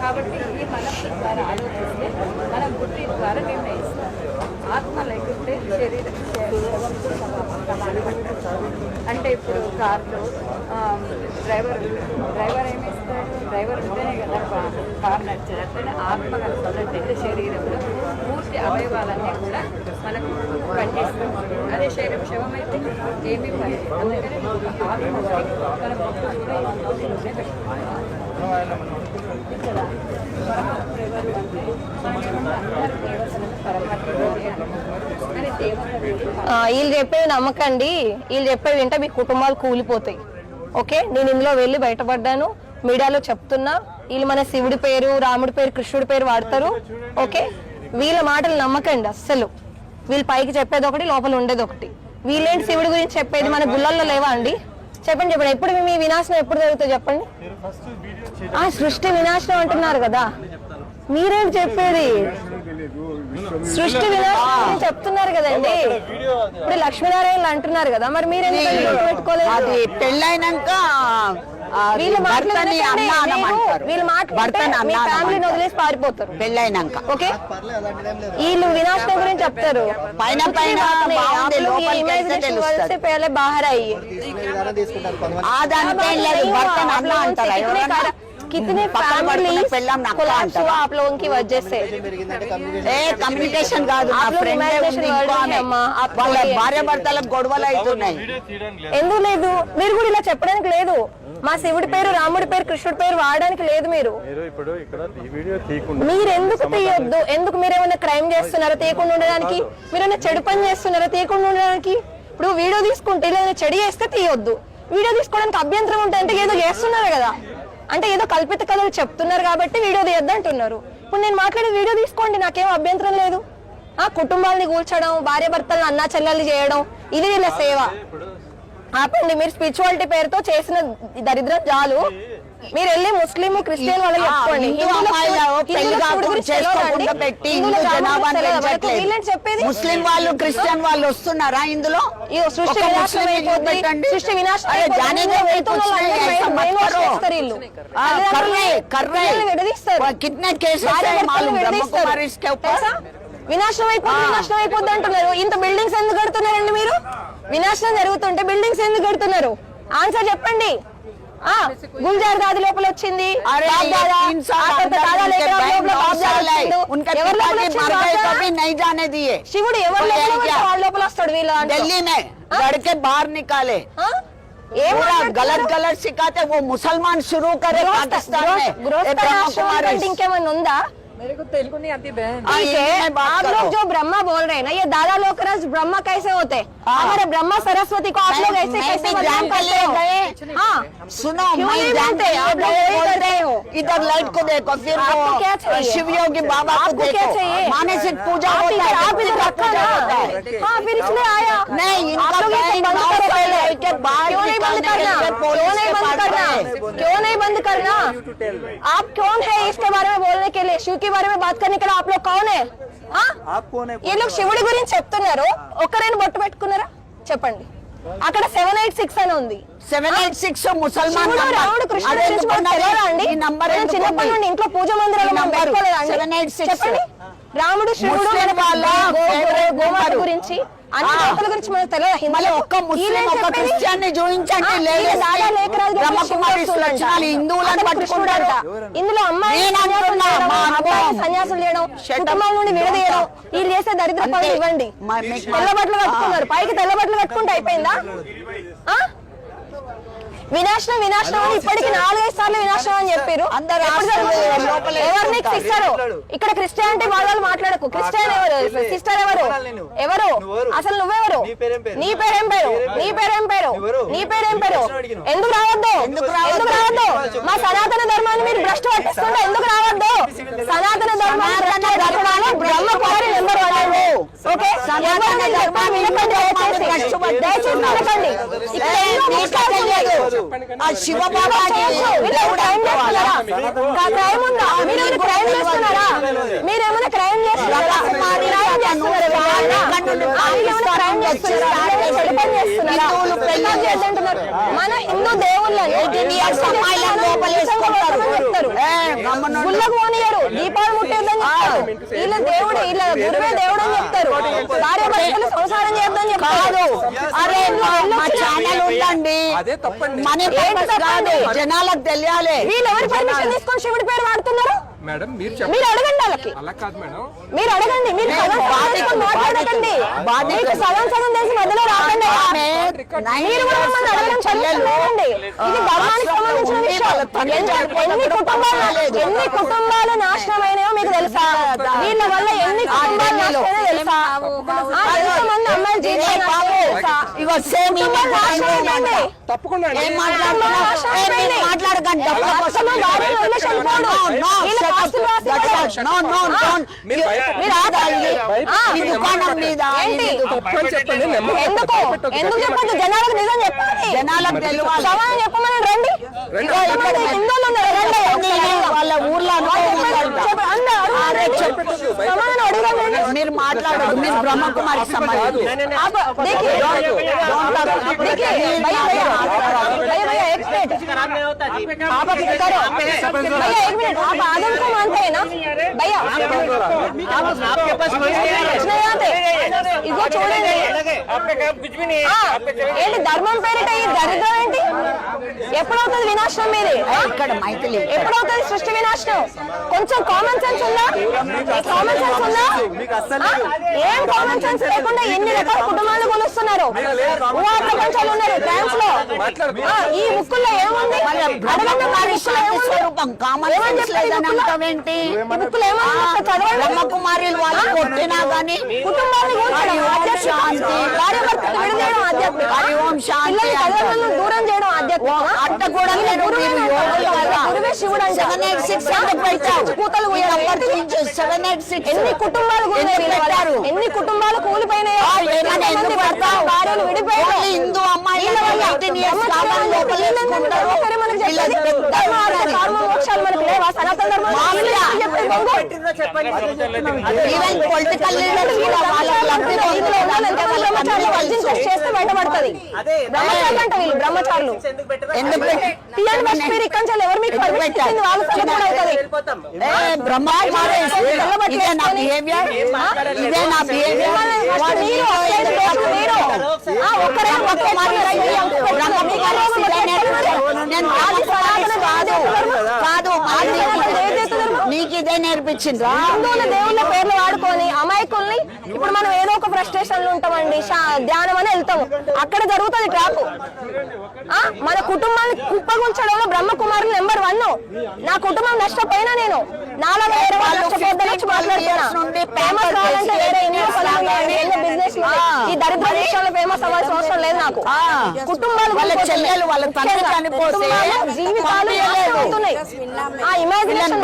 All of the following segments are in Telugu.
కాబట్టి ఈ మనస్సు ద్వారా ఆలోచిస్తే మన బుద్ధి ద్వారా నిర్ణయిస్తాం ఆత్మ లేకుంటే శరీరం శరీరంతో అంటే ఇప్పుడు కార్లో డ్రైవర్ డ్రైవర్ ఏమి ఇస్తాడు? డ్రైవర్ ఉంటేనే కదా కార్ కార్ అట్లనే ఆత్మ కలుపుతున్నట్టయితే శరీరంలో పూర్తి అవయవాలన్నీ కూడా మనకు పనిచేస్తుంది అదే శరీరం శవం అయితే ఏమీ పని అందుకని ఆత్మ మన ఇక్కడ పరమాత్మ ఎవరు అంటే వీళ్ళు చెప్పేది నమ్మకండి. వీళ్ళు చెప్పేవి వింటే మీ కుటుంబాలు కూలిపోతాయి. ఓకే? నేను ఇందులో వెళ్ళి బయటపడ్డాను. మీడియాలో చెప్తున్నా. వీళ్ళు మన శివుడి పేరు రాముడి పేరు కృష్ణుడి పేరు వాడతారు. ఓకే? వీళ్ళ మాటలు నమ్మకండి అస్సలు. వీళ్ళు పైకి చెప్పేది ఒకటి లోపల ఉండేది ఒకటి. వీళ్ళేంటి శివుడి గురించి చెప్పేది? మన గుళ్ళల్లో లేవా అండి? చెప్పండి చెప్పండి. ఎప్పుడు మీ వినాశనం ఎప్పుడు జరుగుతుంది చెప్పండి. ఆ సృష్టి వినాశనం అంటున్నారు కదా. మీరేం చెప్పేది? సృష్టి వినాశనం చెప్తున్నారు కదండి. ఇప్పుడు లక్ష్మీనారాయణ అంటున్నారు కదా మరి మీరేం పెట్టుకోలేదు? పెళ్ళైనాక వీళ్ళు వదిలేసి ఓకే? వీళ్ళు వినాశనం గురించి చెప్తారు. పైన పైన పేర్లే బాహర్ అయ్యి. कितने ఎవరన్నా कार- कितने పక్కన పడుకున్న families పెళ్ళాం నక్క collapse అంటారు हुआ आप लोगों की वजह से పెరిగిందంటే ఏ కమ్యూనికేషన్ కమ్యూనికేషన్ కాదు నా आप लोग ఫ్రెండ్ imagination ఉంది world ఇంకో में ఆమె. అమ్మా, आप వాళ్ళ बोलिए. భార్య భర్తలకు గొడవలు అవుతున్నాయి ఎందుకు లేదు మీరు కూడా ఇలా చెప్పడానికి లేదు మా శివుడి పేరు రాముడి పేరు కృష్ణుడి పేరు వాడడానికి లేదు మీరు మీరు ఇప్పుడు ఇక్కడ ఈ వీడియో తీయకుండా మీరు ఎందుకు తీయొద్దు ఎందుకు మీరు ఏమైనా క్రైమ్ చేస్తున్నారా తీయకుండా ఉండడానికి మీరు ఏమైనా చెడు పని చేస్తున్నారా తీయకుండా ఉండడానికి ఇప్పుడు వీడియో తీసుకుంటే ఏదైనా చెడు చేస్తే తీయొద్దు వీడియో తీసుకోవడానికి అభ్యంతరం ఉంటే అంటే ఏదో చేస్తున్నారు కదా అంటే ఏదో కల్పిత కథలు చెప్తున్నారు కాబట్టి వీడియో తీయొద్దు అంటున్నారు ఇప్పుడు నేను మాట్లాడే వీడియో తీసుకోండి నాకేం అభ్యంతరం లేదు. ఆ కుటుంబాలని కూల్చడం భార్య భర్తలను అన్నా చెల్లెలు చేయడం ఇది వీళ్ళ సేవ. ఆపండి మీరు స్పిరిచువాలిటీ పేరుతో చేసిన దరిద్రం చాలు మీరు వెళ్ళి ముస్లిం క్రిస్టియన్ వాళ్ళు చెప్పుకోండి చెప్పేది ముస్లిం వాళ్ళు క్రిస్టియన్ వాళ్ళు వస్తున్నారా ఇందులో? సృష్టి సృష్టి వినాశనం కేసు వినాశనం అయిపోతుంది నష్టం అయిపోద్ది అంటున్నారు. ఇంత బిల్డింగ్స్ ఎందుకు కడుతున్నారండి మీరు? వినాశనం జరుగుతుంటే బిల్డింగ్స్ ఎందుకు కడుతున్నారు ఆన్సర్ చెప్పండి. గుల్జార్ దాది లోపల వచ్చింది శివుడు ఎవరు లోపల వస్తాడు బార్ నికాలే. గలత్ గలత్ సిఖాతే ఓ ముసల్మాన్ షురూ పాకిస్తాన్ ఇంకేమైనా ఉందా? मेरे को तेलुगु नहीं आती बहन। हाँ, ठीक है आप लोग जो ब्रह्मा बोल रहे हैं ना ये दादा लोग रस ब्रह्मा कैसे होते? हाँ। हमारे ब्रह्मा सरस्वती को आप लोग ऐसे कैसे भी बदनाम जान के करते हो? गए। हाँ। सुनो क्यों मैं नहीं जानते? आप लोग वही बोलते करते हो। इधर लाइट को देखो फिर आपको क्या चाहिए? शिव योगी बाबा आपको क्या देखो। चाहिए? मानसिक पूजा आप होता इधर है आप इधर रखो ना। हाँ। फिर इसलिए आया। नहीं, आप लोग ये बंद नौ पहले। है, के बाद क्यों नहीं बंद करना? क्यों नहीं बंद करना? क्यों नहीं बंद करना? आप कौन है इसके बारे में बोलने के लिए? शिव के बारे में बात करने के लिए आप लोग कौन है हाँ? आप कौन है ఈ లోక్ శివుడి గురించి చెప్తున్నారు ఒక్కరైనా బొట్టు పెట్టుకున్నారా చెప్పండి అక్కడ సెవెన్ ఎయిట్ సిక్స్ అని ఉంది సెవెన్ ఎయిట్ సిక్స్ ముసల్మాన్ శివుడు నంబర్. రాముడు కృష్ణుడు అదే గురించి ఎందుకు మనకు తెలియదా అండి ఈ నంబర్ మనం ఎందుకు చిన్నప్పటి ఉంది? నుండి ఇంట్లో పూజ మందిరాలు ఈ మనం నంబరు పెట్టుకోలేదా అండి? 786. చెప్పండి రాముడు శివుడు ముస్లిం వాళ్ళ favorite గోమాత నంబరు. గురించి అన్ని గురించి మనకు తెలియదు ఒక్క ముస్లిం క్రిస్టియన్ని. హిందువులను పట్టుకుంటారు. ఇందులో అమ్మాయి చేయడం. కుటుంబం నుండి విడదీయడం వీళ్ళు చేసే దరిద్ర. పనులు ఇవ్వండి మా- మీకు- తెల్ల బట్టలు కట్టుకున్నారు పైకి తెల్ల బట్టలు కట్టుకుంటే అయిపోయిందా? వినాశనం వినాశనం అని ఇప్పటికి నాలుగైదు సార్లు వినాశనం అని చెప్పారు. అందరు ఎప్పుడు ఆస్తులు జరుగుతుంది? లోపల ఎవరు? నీకు. సిస్టర్ ఇక్కడ క్రిస్టియానిటీ వాళ్ళు మాట్లాడకు. క్రిస్టియన్ ఎవరు? సిస్టర్ ఎవరు. ఎవరు? అసలు నువ్వెవరు? నీ పేరేం పేరు? నీ పేరేం పేరు? నీ పేరేం పేరు. ఎందుకు రావద్దు? ఎందుకు రావద్దు? మా సనాతన ధర్మాన్ని మీరు భ్రష్టు పట్టిస్తుంటే ఎందుకు రావద్దు? సనాతన ధర్మాన్ని Brahma Kumari number one okay? దయచేసి. వినకండి. ఇక్కడ ఏ, ఎన్నో నీకు ముఖ్యాలు ఉన్నాయి. తెలియదు. ఆ శివబాబాని మీరు దేవుడు క్రైమ్ చేస్తున్నారా అనుకోవాలి. కా- క్రైమ్ ఉందా మీరు ఏమైనా క్రైమ్ చేస్తున్నారా మీరు ఏమైనా క్రైమ్ చేస్తున్నారా మన హిందూ దేవుళ్ళని. గుళ్ళకు పోనీయరు. దీపాలు ముట్టేద్దని చెప్తారు. వీళ్ళ దేవుడు వీళ్ళ గురువే దేవుడు అని చెప్తారు. భార్య భర్తలు సంసారం చేద్దని చెప్తారు. అరే మా ఛానల్ ఉందండి. అదే తప్పండి. మనీ కాదు? జనాలకు తెలియాలి. వీళ్ళు ఎవరి పర్మిషన్ తీసుకొని శివుడి పేరు వాడుతున్నారు? మేడం మీరు అడగండి వాళ్ళకి. అలా కాదు మేడం. మీరు అడగండి మీరు సగం సగం మాట్లాడకండి. మీకు సగం సగం తెలిసి మధ్యలో రాకండి. ఆమె నైన్ మీరు కూడా మమ్మల్ని అడగడం చదువుతున్నారండి ఇది ధర్మానికి సంబంధించిన ఉండి విషయం. వాళ్ళ తండ్రి ఎన్ని- కుటుంబాలు. ఎన్ని కుటుంబాలు నాశనమైనాయో మీకు తెలుసా? వీళ్ళ వల్ల ఎన్ని కుటుంబాలు నాశనమైనా ఎంతమంది తెలుసా ఇగో సేమ్. తప్పకుండా. ఏం. మాట్లాడకండి దుకాణం మీద చెప్పండి. ఎందుకు? ఎందుకు చెప్పదు జనాలకు నిజం చెప్పాలి. జనాలకు తెలియాలి. చెప్పమని రండి. హిందువులు. వాళ్ళ ఊర్లో చెప్పండి. చెప్పండి. మీరు మాట్లాడదు మీరు బ్రహ్మకుమారికి సంబంధించి आप देखिए देखिए भैया भैया भैया भैया एक मिनट आप अब करो भैया एक मिनट आप आदम को मानते हैं ना भैया आप आपके पास कुछ नहीं आते ఇదిగో చూడండి ఆ, ఏంటి ధర్మం పేరిట ఈ దరిద్రం ఏంటి ఎప్పుడవుతుంది వినాశనం మీది ఆ? ఇక్కడ మైథిలి ఎప్పుడవుతుంది సృష్టి వినాశనం కొంచెం కామన్ సెన్స్ ఉందా కామన్ సెన్స్ ఉందా ఆ? ఏం కామన్ సెన్స్ లేకుండా ఎన్ని రకాల కుటుంబాలు కొలుస్తున్నారు. ప్రపంచాలు ఉన్నారు ఫ్రాన్స్లో. ఆ, ఈ బుక్కుల్లో ఏముంది? అడగండి శాంతి. హరి ఓం శాంతి దూరం చేయడం ఆధ్యాత్మికం అట్ట కూడా లేదు. గురువే శివుడు. Seven eight six? కూతలు సెవెన్ ఎయిట్ సిక్స్ ఎన్ని కుటుంబాలు? పెట్టారు? ఎన్ని కుటుంబాలు కూలిపోయినాయో? భార్యలు విడిపోయారు హిందూ అమ్మాయిలు వీళ్ళ వల్ల 18 years బ్రహ్మచర్యం కావాలి అంటే లోపల వీళ్ళని వేసుకుంటారు. బ్రహ్మచర్యం మనకు చెప్పేది. వీళ్ళ పెద్ద ధర్మ, అర్థ, ఉన్నది. కామ, మోక్షాలు మనకు లేవా? సనాతన ధర్మం. ఈవెన్ పొలిటికల్ లీడర్స్ కూడా చేస్తే బయటపడుతుంది బ్రహ్మచారులు అంట వీళ్ళు బ్రహ్మచారులు ఫస్ట్ మీరు ఇక్కడి నుంచి ఎవరు మీకు పెట్టారు? ఇచ్చింది వాళ్ళ సంగతి అవుతుంది నేను కాదు కాదు నీకు ఇదే నేర్పించిండ్రా? హిందువుల దేవుళ్ళ పేర్లు వాడుకొని అమాయకుల్ని ఇప్పుడు మనం ఏదో ఒక ఫ్రస్ట్రేషన్లో ఉంటామండి ధ్యానం అని వెళ్తాము. అక్కడ జరుగుతుంది ట్రాప్ మన కుటుంబాన్ని కుప్పగుంచడంలో బ్రహ్మకుమారులు నెంబర్ వన్. నా కుటుంబం నష్టపోయినా నేను. నాలుగు వాళ్ళు మాట్లాడుతున్నా. వేరే బిజినెస్ ఈ దరిద్ర విషయంలో ఫేమస్ అవ్వాల్సిన అవసరం లేదు నాకు. కుటుంబాలు వాళ్ళ. చెల్లెలు, వాళ్ళ తండ్రి జీవితాలు. ఆ ఇమాజినేషన్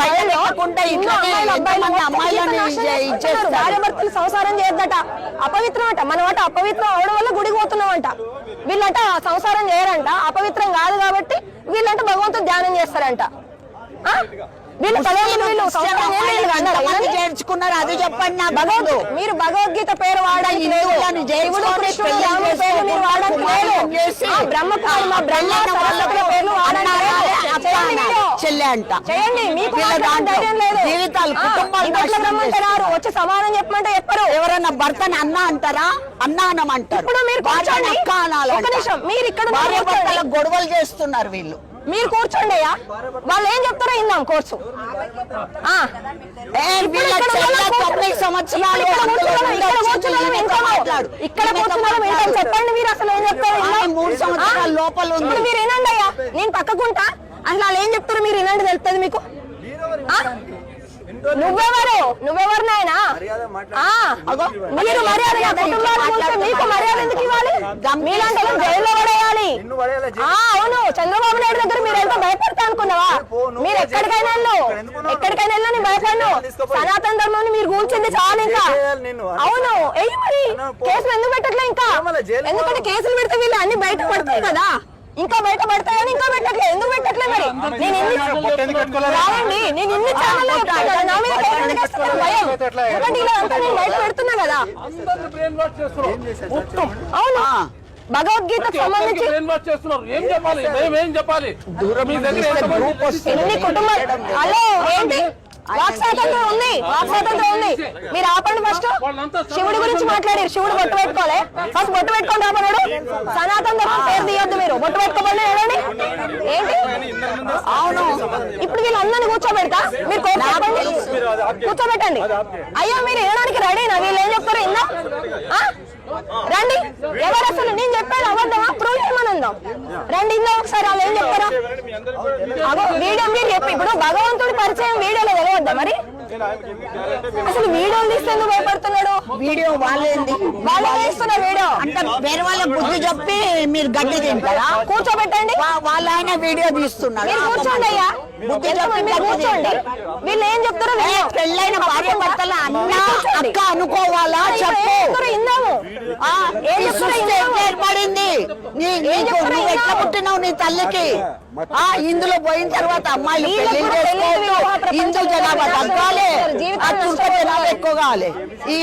పెట్టకుండా ఇట్లనే ఎంతమంది అమ్మాయిలను ఇచ్చే- ఇచ్చేస్తారు. భార్య భర్తలు సంసారం చేయొద్దట. అపవిత్రం అంట మనం అట అపవిత్రం అవడం వల్ల గుడికి పోతున్నామంట. వీళ్ళంట సంసారం చేయరంట. అపవిత్రం కాదు కాబట్టి వీళ్ళంట భగవంతుడు ధ్యానం చేస్తారంట? వీళ్ళు వీళ్ళు. చేర్చుకున్నారు అది చెప్పండి నాకు భగవంతు మీరు భగవద్గీత పేరు వాడడానికి లేదు. కృష్ణుడు రాముడు మీరు వాడడానికి మా బ్రహ్మ పేర్లు. చెల్లె అంట. చేయండి. మీకు జీవితాలు, కుటుంబాలు వచ్చి సమాధానం చెప్పమంటే చెప్పరు. ఎవరన్నా భర్తని అన్న అంటారా? అన్న అనమంటారు ఇప్పుడు మీరు. అక్క మీరు ఇక్కడ గొడవలు చేస్తున్నారు వీళ్ళు. మీరు కూర్చోండి అయ్యా. వాళ్ళు ఏం చెప్తారో ఇందాం కోర్సు. ఇక్కడ కూర్చున్నాం, మాట్లాడు. చెప్పండి మీరు అసలు ఏం చెప్తారు. మూడు సంవత్సరాల? లోపల ఉంది. మీరు వినండి అయ్యా. నేను పక్కకుంటా. అసలు వాళ్ళు ఏం చెప్తారు మీరు వినండి తెలుస్తుంది మీకు? నువ్వెవరు? నువ్వెవరు నాయనా? మీరు మర్యాద మీకు మర్యాద ఎందుకు ఇవ్వాలి? మీలాంటి జైల్లో పడేయాలి. అవును చంద్రబాబు నాయుడు దగ్గర మీరు ఎంత భయపడతా అనుకున్నావా? మీరు ఎక్కడికైనా? ఎక్కడికైనా నేను భయపడను. సనాతన ధర్మాన్ని మీరు కూల్చింది చాలు ఇంకా? అవును మరి. కేసులు ఎందుకు పెట్టట్లే ఇంకా? ఎందుకంటే. కేసులు పెడితే వీళ్ళు అన్ని బయట పడతాయి కదా. ఇంకా బయట పడతాయని ఇంకా పెట్టట్లే. ఎందుకు పెట్టట్లే మరి? నేను ఎన్ని రావండి. నేను ఇన్ని ఛానల్ నా మీద భయం. ఇలా అంతా నేను బయట పెడుతున్నా కదా. అవును. భగవద్గీతకు సంబంధించి ఏం చెప్పాలి? ఏం చెప్పాలి? మీ దగ్గర ఎంతమంది ఎన్ని కుటుంబాలు హలో ఏంటి వాక్ స్వాతంత్రం ఉంది వాక్ స్వాతంత్రం ఉంది. మీరు ఆపండి ఫస్ట్ శివుడి గురించి మాట్లాడారు శివుడు బొట్టు పెట్టుకోలే ఫస్ట్ బొట్టు పెట్టుకొని రాపన్నాడు సనాతన ధర్మం పేరు తీయొద్దు మీరు. బొట్టు పెట్టుకోమని ఏడండి ఏంటి? అవును. ఇప్పుడు వీళ్ళందరినీ కూర్చోబెడతా? మీరు చెప్పండి. కూర్చోబెట్టండి. అయ్యో మీరు వినడానికి రెడీనా? వీళ్ళు ఏం చెప్తారు? ఇందా? రండి. ఎవరు అసలు నేను చెప్పేది అబద్ధమా ఉందాం రండి ఇందా ఒకసారి వాళ్ళు ఏం చెప్తారా వీడియో మీరు చెప్పి ఇప్పుడు భగవంతుడి పరిచయం వీడియోలో తెలియద్దా మరి? అసలు వీడియోలు తీస్తే ఎందుకు భయపడుతున్నాడు? వీడియో వాళ్ళేంది? వాళ్ళు వేస్తున్నారు వీడియో. అంటే వేరే వాళ్ళ బుద్ధి చెప్పి మీరు గడ్డి తింటారా? కూర్చోబెట్టండి. వాళ్ళ ఆయన వీడియో తీస్తున్నాడు మీరు కూర్చోండి అయ్యా. బుద్ధి కూర్చోండి. వీళ్ళు ఏం చెప్తారో. పెళ్ళైన భార్య భర్తల అన్న. అక్క అనుకోవాలా? చెప్పు. ఇందాము ఏర్పడింది. నీ నీకు చెప్తారో నువ్వు ఎట్లా. పుట్టినావు నీ తల్లికి? ఆ ఇందులో పోయిన తర్వాత అమ్మాయిలు పెళ్ళి ప్రపంచం హిందూ జనాభా తగ్గాలి. జనాభా ఎక్కువ కావాలి. ఈ